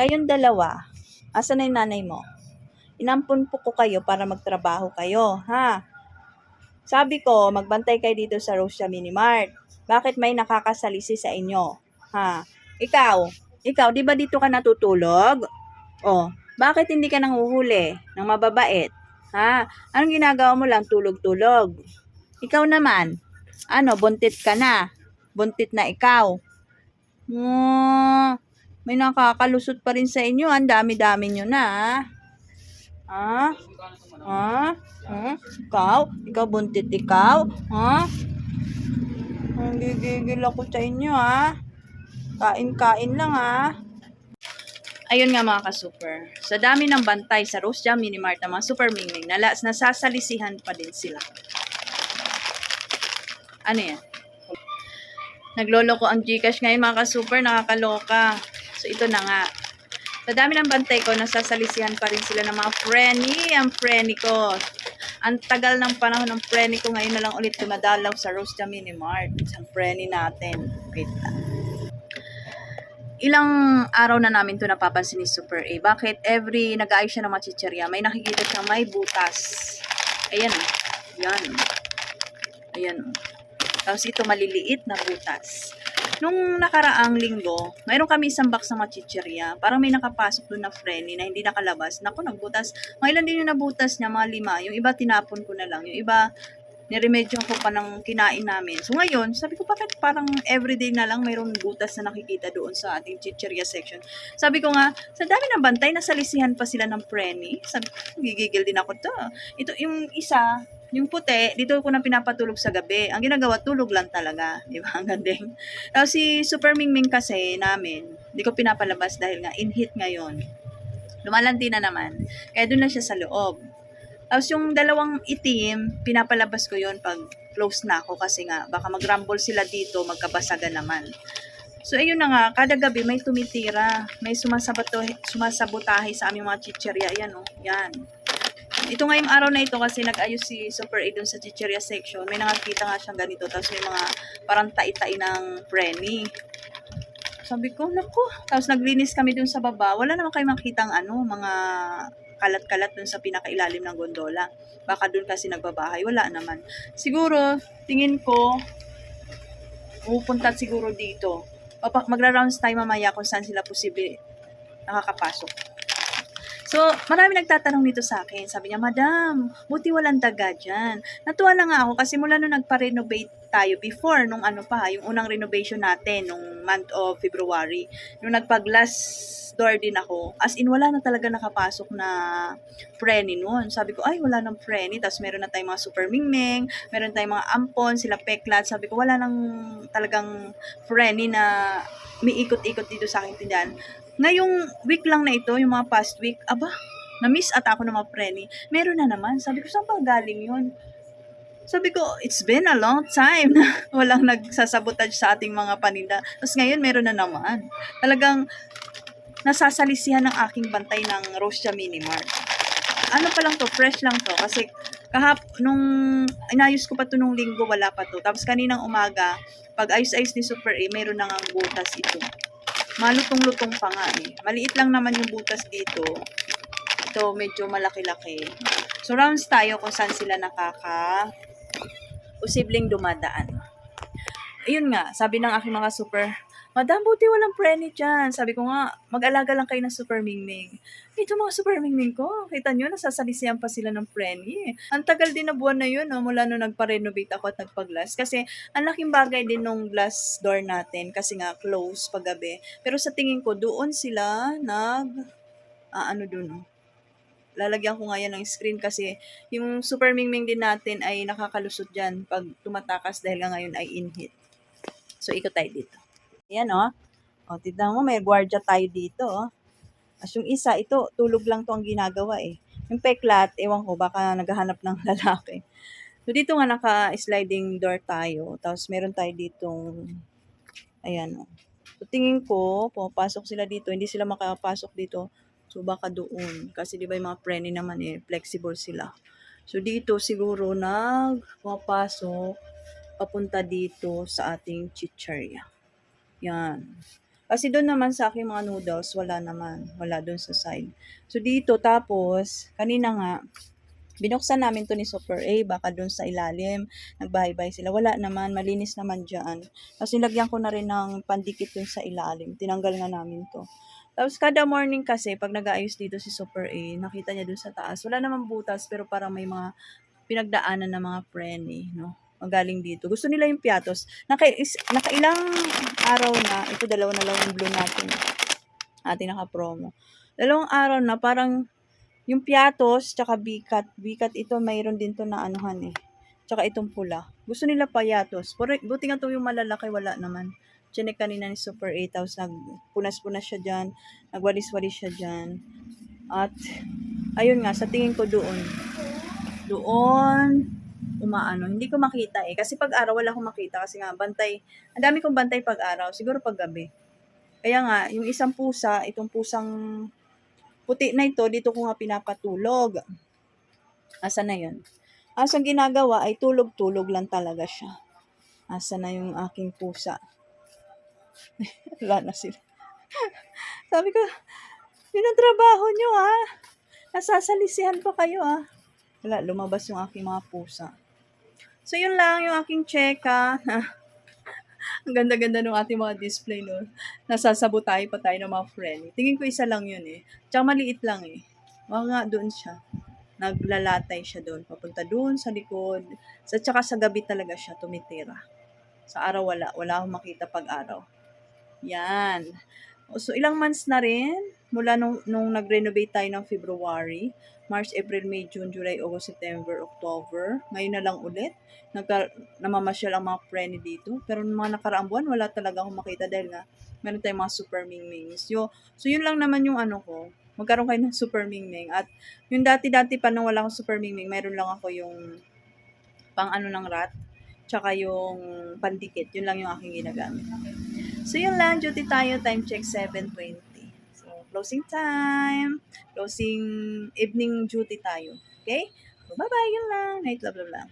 Kayong dalawa, asa na yung nanay mo? Inampun po ko kayo para magtrabaho kayo, ha? Sabi ko, magbantay kayo dito sa Rosia Mini Mart. Bakit may nakakasalisi sa inyo? Ha? Ikaw, ikaw, di ba dito ka natutulog? Oh, bakit hindi ka nanguhuli ng mababait? Ha? Anong ginagawa mo lang tulog-tulog? Ikaw naman, ano, buntit ka na. Buntit na ikaw. Hmm, may nakakalusot pa rin sa inyo. Ang dami-dami nyo na, ha? Ha? Ha? Ha? Ikaw? Ikaw buntit ikaw? Ha? Ang gigigil ako sa inyo, ha? Kain-kain lang, ha? Ayun nga mga ka-super. Sa dami ng bantay sa Rose Jam Mini Mart ng mga super mingming, nala, nasasalisihan pa din sila. Ano yan? Nagloloko ang Gcash ngayon mga ka-super, nakakaloka. So ito na nga. Sa dami ng bantay ko, nasasalisihan pa rin sila ng mga frenny. Ang frenny ko. Ang tagal ng panahon ng frenny ko, ngayon na lang ulit dumadalaw sa Rose Jam Mini Mart. Ang frenny natin. Wait lang. Ilang araw na namin to napapansin ni Super A. Bakit every nag-aayos siya ng mga may nakikita siyang may butas. Ayan o. Yan. Ayan o. Tapos ito maliliit na butas. Nung nakaraang linggo, mayroon kami isang box ng machicherya. Parang may nakapasok doon na frenny na hindi nakalabas. Naku, nagbutas. Mga ilan din yung nabutas niya, mga lima. Yung iba tinapon ko na lang. Yung iba, niremedyo ko pa ng kinain namin. So ngayon, sabi ko, bakit parang everyday na lang mayroong butas na nakikita doon sa ating chicheria section. Sabi ko nga, sa dami ng bantay, nasalisihan pa sila ng frenny. Sabi ko, gigigil din ako to. Ito, yung isa, yung puti, dito ko na pinapatulog sa gabi. Ang ginagawa, tulog lang talaga. Di ba? Ang gandeng. Tapos si Super Mingming kasi namin, hindi ko pinapalabas dahil nga in heat ngayon. Lumalanti na naman. Kaya doon na siya sa loob. Tapos yung dalawang itim, pinapalabas ko yon pag close na ako kasi nga baka mag-rumble sila dito, magkabasagan naman. So ayun na nga, kada gabi may tumitira, may sumasabato, sumasabotahe sa aming mga chicherya. Yan oh, yan. Ito ngayong araw na ito kasi nag-ayos si Super A dun sa chicherya section. May nakakita nga siyang ganito. Tapos may mga parang tai-tai ng premi. Sabi ko, naku. Tapos naglinis kami dun sa baba. Wala naman kayo makitang ano, mga kalat-kalat dun sa pinakailalim ng gondola. Baka dun kasi nagbabahay. Wala naman. Siguro, tingin ko, pupunta siguro dito. Magra-rounds tayo mamaya kung saan sila posible nakakapasok. So, marami nagtatanong nito sa akin. Sabi niya, Madam, buti walang daga dyan. Natuwa na nga ako kasi mula nung nagpa-renovate tayo before, nung ano pa, yung unang renovation natin, nung month of February, nung nagpag-glass door din ako, as in, wala na talaga nakapasok na preni noon. Sabi ko, ay, wala nang preni. Tapos meron na tayong mga super mingming, meron tayong mga ampon, sila peklat. Sabi ko, wala nang talagang preni na miikot-ikot dito sa aking tindahan. Ngayong week lang na ito, yung mga past week, aba, na-miss at ako ng mga preni. Meron na naman. Sabi ko, saan pa galing yun? Sabi ko, it's been a long time na walang nagsasabotage sa ating mga paninda. Tapos ngayon, meron na naman. Talagang nasasalisihan ng aking bantay ng Rosia Mini. Ano pa lang to, fresh lang to. Kasi kahap, nung inayos ko pa to nung linggo, wala pa to. Tapos kaninang umaga, pag ayos-ayos ni Super A, meron na nga butas ito. Malutong-lutong pa nga eh. Maliit lang naman yung butas dito. Ito, medyo malaki-laki. So, rounds tayo kung saan sila nakaka posibleng dumadaan. Ayun nga, sabi ng aking mga super, Madam, buti walang preni dyan. Sabi ko nga, mag-alaga lang kayo ng super mingming. Ito mga super mingming ko, kita nyo, nasasalisiyan pa sila ng preni. Ang tagal din na buwan na yun, no, mula nung nagpa-renovate ako at nagpa-glass. Kasi, ang laking bagay din nung glass door natin, kasi nga, close paggabi. Pero sa tingin ko, doon sila nag, ah, ano dun, no? Lalagyan ko nga yan ng screen kasi yung super mingming din natin ay nakakalusot dyan pag tumatakas dahil nga ngayon ay in-heat. So, ikot tayo dito. Ayan, oh. O, tignan mo, may gwardiya tayo dito, oh. As yung isa, ito, tulog lang to ang ginagawa, eh. Yung peklat, ewan ko, baka naghahanap ng lalaki. So, dito nga naka-sliding door tayo. Tapos, meron tayo ditong, ayan, oh. So, tingin ko, pumapasok sila dito. Hindi sila makapasok dito. So, baka doon. Kasi, di ba, yung mga preni naman, eh, flexible sila. So, dito, siguro, nag pumapasok papunta dito sa ating chicherya. Yan. Kasi doon naman sa aking mga noodles, wala naman. Wala doon sa side. So, dito, tapos, kanina nga, binuksan namin to ni Super A, baka doon sa ilalim, nagbahay-bahay sila. Wala naman, malinis naman dyan. Tapos, nilagyan ko na rin ng pandikit doon sa ilalim. Tinanggal nga namin to. Tapos, kada morning kasi, pag nag-aayos dito si Super A, nakita niya doon sa taas. Wala naman butas, pero parang may mga pinagdaanan ng mga preni, no? Magaling dito. Gusto nila yung piatos. Naka, is, nakailang araw na, ito dalawa na lang yung blue natin. Ating naka-promo. Dalawang araw na, parang yung piatos, tsaka bikat. Bikat ito, mayroon din to na anuhan eh. Tsaka itong pula. Gusto nila payatos. Pero, buti nga to yung malalaki, wala naman. Chinek kanina ni Super 8, tapos nagpunas-punas siya dyan, nagwalis-walis siya dyan. At, ayun nga, sa tingin ko doon, doon, umaano. Hindi ko makita eh. Kasi pag araw, wala akong makita. Kasi nga, bantay. Ang dami kong bantay pag araw. Siguro pag gabi. Kaya nga, yung isang pusa, itong pusang puti na ito, dito ko nga pinapatulog. Asa na yun? Ang ginagawa ay tulog-tulog lang talaga siya. Asa na yung aking pusa? Wala na sila. Sabi ko, yun ang trabaho nyo ah. Nasasalisihan pa kayo ah. Wala, lumabas yung aking mga pusa. So, yun lang yung aking cheka. Ang ganda-ganda ng ating mga display, no? Nasasabutay pa tayo ng mga friend. Tingin ko isa lang yun, eh. Tsaka maliit lang, eh. Mga nga, doon siya. Naglalatay siya doon. Papunta doon sa likod. Sa, tsaka sa gabi talaga siya tumitira. Sa araw, wala. Wala akong makita pag araw. Yan. So, ilang months na rin mula nung, nung nag-renovate tayo ng February. March, April, May, June, July, August, September, October. Ngayon na lang ulit. Nagka, namamasyal ang mga preni dito. Pero mga nakaraang buwan, wala talaga akong makita dahil nga meron tayong mga super mingmings. Yo, so, yun lang naman yung ano ko. Magkaroon kayo ng super mingming. At yung dati-dati pa nung wala akong super mingming, meron lang ako yung pang ano ng rat. Tsaka yung pandikit. Yun lang yung aking ginagamit. So, yun lang. Duty tayo. Time check 7.20. So, closing time. Closing evening duty tayo. Okay? So, bye-bye. Yun lang. Night love, love lang.